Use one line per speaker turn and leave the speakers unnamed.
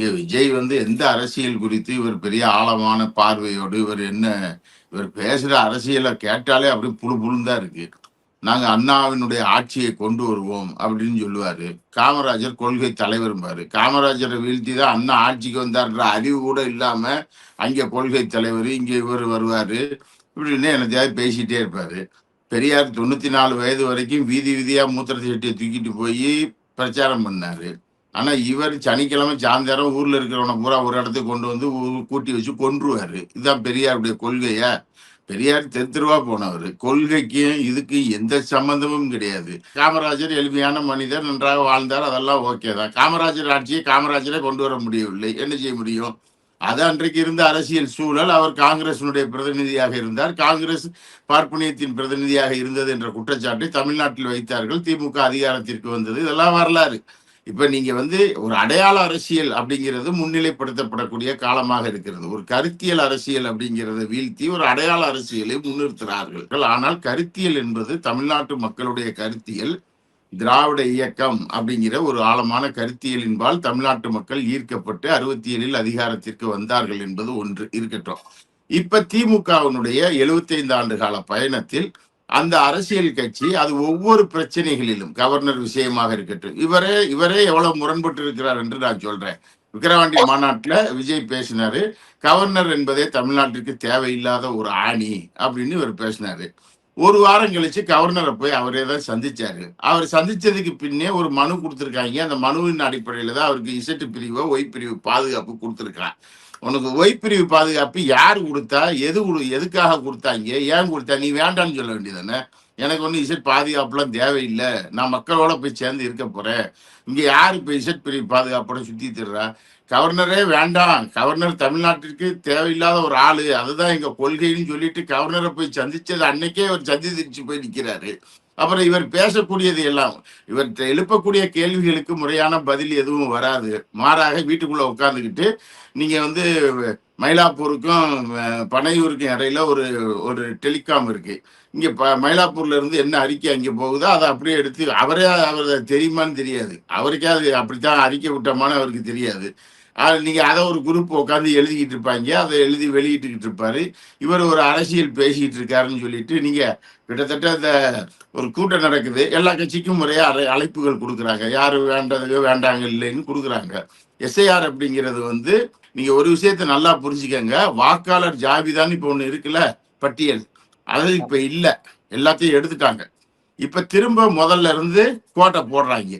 நீங்க விஜய் வந்து எந்த அரசியல் குறித்து இவர் பெரிய ஆழமான பார்வையோடு இவர் என்ன இவர் பேசுகிற அரசியலை கேட்டாலே அப்படியே புழு புழுந்தா இருக்கு. நாங்கள் அண்ணாவினுடைய ஆட்சியை கொண்டு வருவோம் அப்படின்னு சொல்லுவார். காமராஜர் கொள்கை தலைவர்பாரு காமராஜரை வீழ்த்தி தான் அண்ணா ஆட்சிக்கு வந்தார்ன்ற அறிவு கூட இல்லாமல் அங்கே கொள்கை தலைவர் இங்கே இவர் வருவார். இப்படின்னு எனத்தையாவது பேசிகிட்டே இருப்பார். பெரியார் தொண்ணூற்றி நாலு வயது வரைக்கும் வீதி வீதியாக மூத்திர சட்டியை தூக்கிட்டு போய் பிரச்சாரம் பண்ணார். ஆனா இவர் சனிக்கிழமை சாயந்தரம் ஊர்ல இருக்கிறவனை பூரா ஒரு இடத்துக்கு கொண்டு வந்து கூட்டி வச்சு கொன்றுவாரு. இதுதான் பெரியாருடைய கொள்கையா? பெரியார் தெரு தெருவா போனவர். கொள்கைக்கு இதுக்கு எந்த சம்பந்தமும் கிடையாது. காமராஜர் எளிமையான மனிதர் நன்றாக வாழ்ந்தார் அதெல்லாம் ஓகே தான். காமராஜர் ஆட்சியை காமராஜரே கொண்டு வர முடியவில்லை. என்ன செய்ய முடியும்? அது அன்றைக்கு இருந்த அரசியல் சூழல் அவர் காங்கிரசினுடைய பிரதிநிதியாக இருந்தார். காங்கிரஸ் பார்ப்பனியத்தின் பிரதிநிதியாக இருந்தது என்ற குற்றச்சாட்டை தமிழ்நாட்டில் வைத்தார்கள். திமுக அதிகாரத்திற்கு வந்தது. இதெல்லாம் வரலாறு. இப்ப நீங்க வந்து ஒரு அடையாள அரசியல் அப்படிங்கிறது முன்னிலைப்படுத்தப்படக்கூடிய காலமாக இருக்கிறது. ஒரு கருத்தியல் அரசியல் அப்படிங்கிறத வீழ்த்தி ஒரு அடையாள அரசியலை முன்னிறுத்துகிறார்கள் ஆனால் கருத்தியல் என்பது தமிழ்நாட்டு மக்களுடைய கருத்தியல் திராவிட இயக்கம் அப்படிங்கிற ஒரு ஆழமான கருத்தியலின்பால் தமிழ்நாட்டு மக்கள் ஈர்க்கப்பட்டு அறுபத்தி ஏழில் அதிகாரத்திற்கு வந்தார்கள் என்பது ஒன்று இருக்கட்டும். இப்ப திமுகவினுடைய 75 ஆண்டு கால பயணத்தில் அந்த அரசியல் கட்சி அது ஒவ்வொரு பிரச்சனைகளிலும் கவர்னர் விஷயமாக இருக்கட்டும். இவரே இவரே எவ்வளவு முரண்பட்டு இருக்கிறார் என்று நான் சொல்றேன். விக்கிரவாண்டி மாநாட்டுல விஜய் பேசினாரு. கவர்னர் என்பதே தமிழ்நாட்டிற்கு தேவையில்லாத ஒரு ஆணி அப்படின்னு இவர் பேசினாரு. ஒரு வாரம் கழிச்சு கவர்னரை போய் அவரே தான் சந்திச்சாரு. அவர் சந்திச்சதுக்கு பின்னே ஒரு மனு கொடுத்துருக்காங்க. அந்த மனுவின் அடிப்படையில தான் அவருக்கு இசட்டு பிரிவோ ஒய் பிரிவு பாதுகாப்பு கொடுத்துருக்கான் உனக்கு ஒய் பிரிவு பாதுகாப்பு யார் கொடுத்தா எது கொடு எதுக்காக கொடுத்தாங்க ஏன் கொடுத்தா நீ வேண்டாம்னு சொல்ல வேண்டியதானே எனக்கு ஒன்றும் இசட் பாதுகாப்புலாம் தேவையில்லை. நான் மக்களோட போய் சேர்ந்து இருக்க போறேன். இங்கே யார் இப்போ இசட் பிரிவு பாதுகாப்போட சுற்றி தர்றா கவர்னரே வேண்டாம். கவர்னர் தமிழ்நாட்டிற்கு தேவையில்லாத ஒரு ஆளு. அதுதான் எங்க கொள்கைன்னு சொல்லிட்டு கவர்னரை போய் சந்திச்சது அன்னைக்கே அவர் சந்திச்சு போய் நிக்கிறாரு. அப்புறம் இவர் பேசக்கூடியது எல்லாம் இவர் எழுப்பக்கூடிய கேள்விகளுக்கு முறையான பதில் எதுவும் வராது. மாறாக வீட்டுக்குள்ள உட்காந்துக்கிட்டு நீங்க வந்து மயிலாப்பூருக்கும் பனையூருக்கும் இடையில ஒரு ஒரு டெலிகாம் இருக்கு. இங்க ப மயிலாப்பூர்ல இருந்து என்ன அறிக்கை அங்கே போகுதோ அதை அப்படியே எடுத்து அவரே அவர் தெரியுமான்னு தெரியாது. அவருக்கே அது அப்படித்தான் அறிக்கை விட்டோமான்னு அவருக்கு தெரியாது. அது நீங்கள் அதை ஒரு குரூப் உட்காந்து எழுதிக்கிட்டு இருப்பாங்க. அதை எழுதி வெளியிட்டுக்கிட்டு இருப்பாரு. இவர் ஒரு அரசியல் பேசிக்கிட்டு இருக்காருன்னு சொல்லிட்டு நீங்கள் கிட்டத்தட்ட அந்த ஒரு கூட்டம் நடக்குது. எல்லா கட்சிக்கும் முறையாக அழை அழைப்புகள் கொடுக்குறாங்க. யார் வேண்டது வேண்டாங்க இல்லைன்னு கொடுக்குறாங்க. எஸ்ஐஆர் அப்படிங்கிறது வந்து நீங்கள் ஒரு விஷயத்த நல்லா புரிஞ்சுக்கங்க. வாக்காளர் ஜாபிதான்னு இப்போ ஒன்று இருக்குல்ல பட்டியல். அது இப்போ இல்லை. எல்லாத்தையும் எடுத்துட்டாங்க. இப்போ திரும்ப முதல்ல இருந்து கோட்டை போடுறாங்க.